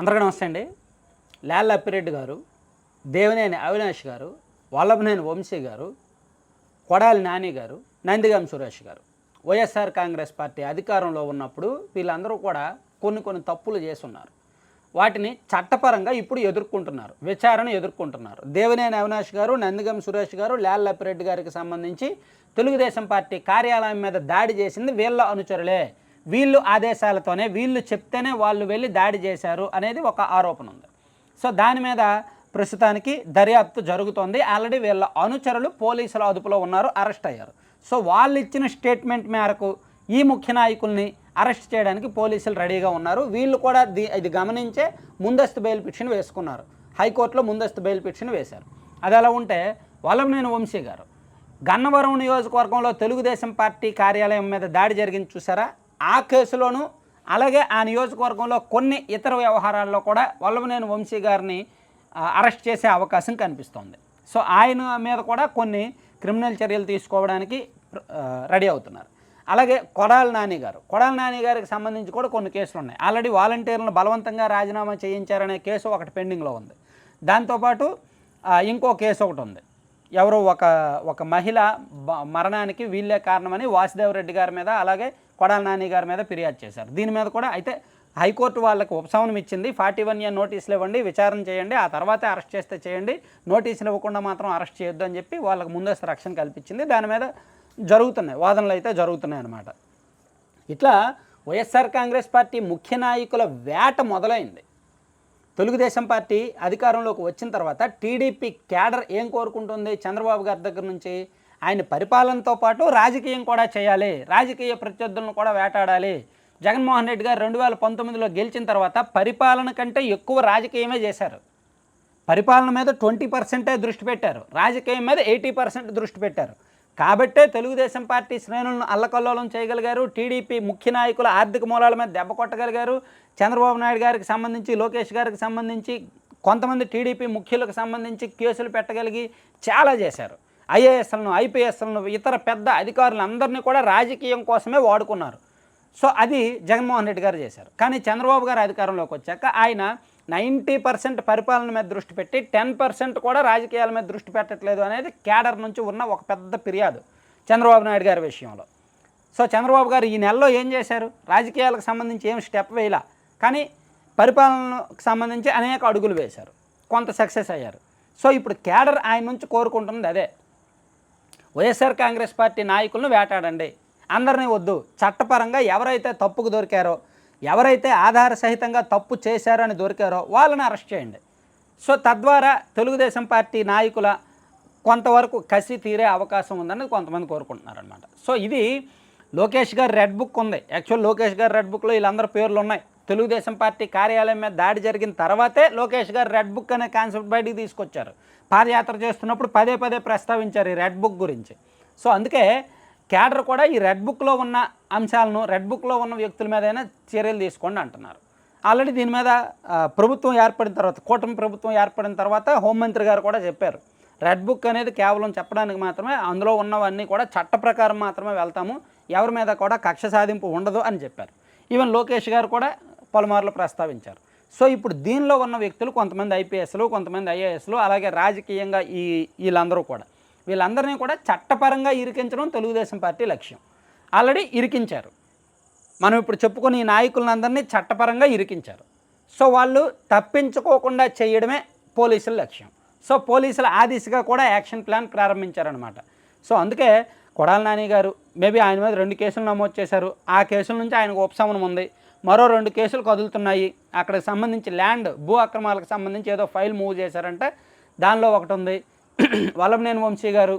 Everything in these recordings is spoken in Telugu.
అందరికీ నమస్తే అండి. లాల్ అప్పిరెడ్డి గారు దేవినేని అవినాష్ గారు వల్లభనేని వంశీ గారు కొడాలి నాని గారు నందిగాం సురేష్ గారు. వైఎస్ఆర్ కాంగ్రెస్ పార్టీ అధికారంలో ఉన్నప్పుడు వీళ్ళందరూ కూడా కొన్ని కొన్ని తప్పులు చేస్తున్నారు. వాటిని చట్టపరంగా ఇప్పుడు ఎదుర్కొంటున్నారు విచారణ ఎదుర్కొంటున్నారు. దేవినేని అవినాష్ గారు నందిగం సురేష్ గారు లాల్ అప్పిరెడ్డి గారికి సంబంధించి తెలుగుదేశం పార్టీ కార్యాలయం మీద దాడి చేసింది వీళ్ళ అనుచరులే. వీళ్ళు ఆదేశాలతోనే వీళ్ళు చెప్తేనే వాళ్ళు వెళ్ళి దాడి చేశారు అనేది ఒక ఆరోపణ ఉంది. సో దాని మీద ప్రస్తుతానికి దర్యాప్తు జరుగుతోంది. ఆల్రెడీ వీళ్ళ అనుచరులు పోలీసుల అదుపులో ఉన్నారు అరెస్ట్ అయ్యారు. సో వాళ్ళు ఇచ్చిన స్టేట్మెంట్ మేరకు ఈ ముఖ్య నాయకుల్ని అరెస్ట్ చేయడానికి పోలీసులు రెడీగా ఉన్నారు. వీళ్ళు కూడా దీ ఇది గమనించే ముందస్తు బెయిల్ పిటిషన్ వేసుకున్నారు. హైకోర్టులో ముందస్తు బెయిల్ పిటిషన్ వేశారు. అది అలా ఉంటే వల్లభనేని వంశీ గారు గన్నవరం నియోజకవర్గంలో తెలుగుదేశం పార్టీ కార్యాలయం మీద దాడి జరిగింది చూసారా? ఆ కేసులోనూ అలాగే ఆ నియోజకవర్గంలో కొన్ని ఇతర వ్యవహారాల్లో కూడా వల్లభనేని వంశీ గారిని అరెస్ట్ చేసే అవకాశం కనిపిస్తోంది. సో ఆయన మీద కూడా కొన్ని క్రిమినల్ చర్యలు తీసుకోవడానికి రెడీ అవుతున్నారు. అలాగే కొడాల నాని గారు కొడాల నాని గారికి సంబంధించి కూడా కొన్ని కేసులు ఉన్నాయి ఆల్రెడీ వాలంటీర్లను బలవంతంగా రాజీనామా చేయించారనే కేసు ఒకటి పెండింగ్లో ఉంది. దాంతోపాటు ఇంకో కేసు ఒకటి ఉంది. ఎవరో ఒక ఒక మహిళ మరణానికి వీళ్ళే కారణమని వాసుదేవ్ రెడ్డి గారి మీద అలాగే కొడాల నాని గారి మీద ఫిర్యాదు చేశారు. దీని మీద కూడా అయితే హైకోర్టు వాళ్ళకి ఉపశమనం ఇచ్చింది. ఫార్టీ వన్ ఇయర్ నోటీసులు ఇవ్వండి విచారణ చేయండి ఆ తర్వాతే అరెస్ట్ చేస్తే చేయండి. నోటీసులు ఇవ్వకుండా మాత్రం అరెస్ట్ చేయొద్దు అని చెప్పి వాళ్ళకి ముందస్తు రక్షణ కల్పించింది. దాని మీద జరుగుతున్నాయి వాదనలు అయితే జరుగుతున్నాయి అన్నమాట. ఇట్లా వైఎస్ఆర్ కాంగ్రెస్ పార్టీ ముఖ్య నాయకుల వేట మొదలైంది. తెలుగుదేశం పార్టీ అధికారంలోకి వచ్చిన తర్వాత టీడీపీ క్యాడర్ ఏం కోరుకుంటుంది? చంద్రబాబు గారి దగ్గర నుంచి ఆయన పరిపాలనతో పాటు రాజకీయం కూడా చేయాలి. రాజకీయ ప్రత్యర్థులను కూడా వేటాడాలి. జగన్మోహన్ రెడ్డి గారు రెండు వేల పంతొమ్మిదిలో గెలిచిన తర్వాత పరిపాలన కంటే ఎక్కువ రాజకీయమే చేశారు. పరిపాలన మీద ట్వంటీ పర్సెంటే దృష్టి పెట్టారు. రాజకీయం మీద ఎయిటీ పర్సెంట్ దృష్టి పెట్టారు. కాబట్టే తెలుగుదేశం పార్టీ శ్రేణులను అల్లకల్లోలం చేయగలిగారు. టీడీపీ ముఖ్య నాయకుల ఆర్థిక మూలాల మీద దెబ్బ కొట్టగలిగారు. చంద్రబాబు నాయుడు గారికి సంబంధించి లోకేష్ గారికి సంబంధించి కొంతమంది టీడీపీ ముఖ్యులకు సంబంధించి కేసులు పెట్టగలిగి చాలా చేశారు. ఐఏఎస్లను ఐపీఎస్లను ఇతర పెద్ద అధికారులందరినీ కూడా రాజకీయం కోసమే వాడుకున్నారు. సో అది జగన్మోహన్ రెడ్డి గారు చేశారు. కానీ చంద్రబాబు గారు అధికారంలోకి వచ్చాక ఆయన నైంటీ పర్సెంట్ పరిపాలన మీద దృష్టి పెట్టి టెన్ పర్సెంట్ కూడా రాజకీయాల మీద దృష్టి పెట్టట్లేదు అనేది క్యాడర్ నుంచి ఉన్న ఒక పెద్ద ఫిర్యాదు చంద్రబాబు నాయుడు గారి విషయంలో. సో చంద్రబాబు గారు ఈ నెలలో ఏం చేశారు? రాజకీయాలకు సంబంధించి ఏం స్టెప్ వేయలా? కానీ పరిపాలనకు సంబంధించి అనేక అడుగులు వేశారు. కొంత సక్సెస్ అయ్యారు. సో ఇప్పుడు క్యాడర్ ఆయన నుంచి కోరుకుంటుంది అదే. వైఎస్ఆర్ కాంగ్రెస్ పార్టీ నాయకులను వేటాడండి. అందరినీ వద్దు. చట్టపరంగా ఎవరైతే తప్పుకు దొరికారో ఎవరైతే ఆధార సహితంగా తప్పు చేశారో అని దొరికారో వాళ్ళని అరెస్ట్ చేయండి. సో తద్వారా తెలుగుదేశం పార్టీ నాయకుల కొంతవరకు కసి తీరే అవకాశం ఉందని కొంతమంది కోరుకుంటున్నారు అనమాట సో ఇది లోకేష్ గారు రెడ్ బుక్ ఉంది. యాక్చువల్ లోకేష్ గారి రెడ్ బుక్లో వీళ్ళందరి పేర్లు ఉన్నాయి. తెలుగుదేశం పార్టీ కార్యాలయం మీద దాడి జరిగిన తర్వాతే లోకేష్ గారు రెడ్ బుక్ అనే కాన్సెప్ట్ బయటికి తీసుకొచ్చారు. పాదయాత్ర చేస్తున్నప్పుడు పదే పదే ప్రస్తావించారు ఈ రెడ్ బుక్ గురించి. సో అందుకే క్యాడర్ కూడా ఈ రెడ్ బుక్లో ఉన్న అంశాలను రెడ్ బుక్లో ఉన్న వ్యక్తుల మీదైనా చర్యలు తీసుకోండి అంటున్నారు. ఆల్రెడీ దీని మీద ప్రభుత్వం ఏర్పడిన తర్వాత కూటమి ప్రభుత్వం ఏర్పడిన తర్వాత హోంమంత్రి గారు కూడా చెప్పారు. రెడ్ బుక్ అనేది కేవలం చెప్పడానికి మాత్రమే అందులో ఉన్నవన్నీ కూడా చట్ట ప్రకారం మాత్రమే వెళ్తాము. ఎవరి మీద కూడా కక్ష సాధింపు ఉండదు అని చెప్పారు. ఈవెన్ లోకేష్ గారు కూడా పలుమార్లు ప్రస్తావించారు. సో ఇప్పుడు దీనిలో ఉన్న వ్యక్తులు కొంతమంది ఐపీఎస్లు కొంతమంది ఐఏఎస్లు అలాగే రాజకీయంగా ఈ వీళ్ళందరూ కూడా వీళ్ళందరినీ కూడా చట్టపరంగా ఇరికించడం తెలుగుదేశం పార్టీ లక్ష్యం. ఆల్రెడీ ఇరికించారు. మనం ఇప్పుడు చెప్పుకుని ఈ నాయకులందరినీ చట్టపరంగా ఇరికించారు. సో వాళ్ళు తప్పించుకోకుండా చేయడమే పోలీసుల లక్ష్యం. సో పోలీసుల ఆ దిశగా కూడా యాక్షన్ ప్లాన్ ప్రారంభించారనమాట సో అందుకే కొడాల నాని గారు మేబీ ఆయన మీద రెండు కేసులు నమోదు చేశారు. ఆ కేసుల నుంచి ఆయనకు ఉపశమనం ఉంది. మరో రెండు కేసులు కదులుతున్నాయి. అక్కడికి సంబంధించి ల్యాండ్ భూ అక్రమాలకు సంబంధించి ఏదో ఫైల్ మూవ్ చేశారంటే. దానిలో ఒకటి ఉంది. వల్లభనేని వంశీ గారు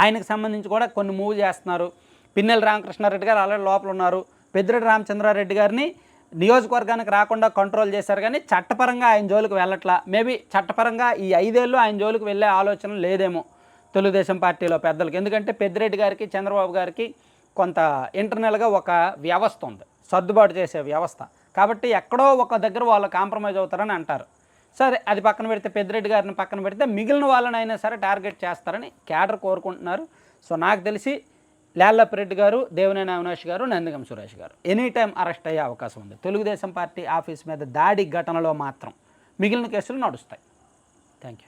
ఆయనకు సంబంధించి కూడా కొన్ని మూవ్ చేస్తున్నారు. పిన్నెల రామకృష్ణారెడ్డి గారు ఆల్రెడీ లోపల ఉన్నారు. పెద్దిరెడ్డి రామచంద్రారెడ్డి గారిని నియోజకవర్గానికి రాకుండా కంట్రోల్ చేశారు కానీ చట్టపరంగా ఆయన జోలికి వెళ్ళట్లా. మేబీ చట్టపరంగా ఈ ఐదేళ్ళు ఆయన జోలికి వెళ్ళే ఆలోచన లేదేమో తెలుగుదేశం పార్టీలో పెద్దలకు. ఎందుకంటే పెద్దిరెడ్డి గారికి చంద్రబాబు గారికి కొంత ఇంటర్నల్గా ఒక వ్యవస్థ ఉంది. సర్దుబాటు చేసే వ్యవస్థ. కాబట్టి ఎక్కడో ఒక దగ్గర వాళ్ళు కాంప్రమైజ్ అవుతారని అంటారు. సరే అది పక్కన పెడితే పెద్దిరెడ్డి గారిని పక్కన పెడితే మిగిలిన వాళ్ళని అయినా సరే టార్గెట్ చేస్తారని క్యాడర్ కోరుకుంటున్నారు. సో నాకు తెలిసి లాల్లప్రెడ్డి గారు దేవినేని అవినాష్ గారు నందిగం సురేష్ గారు ఎనీ టైం అరెస్ట్ అయ్యే అవకాశం ఉంది. తెలుగుదేశం పార్టీ ఆఫీస్ మీద దాడి ఘటనలో మాత్రం మిగిలిన కేసులు నడుస్తాయి. Thank you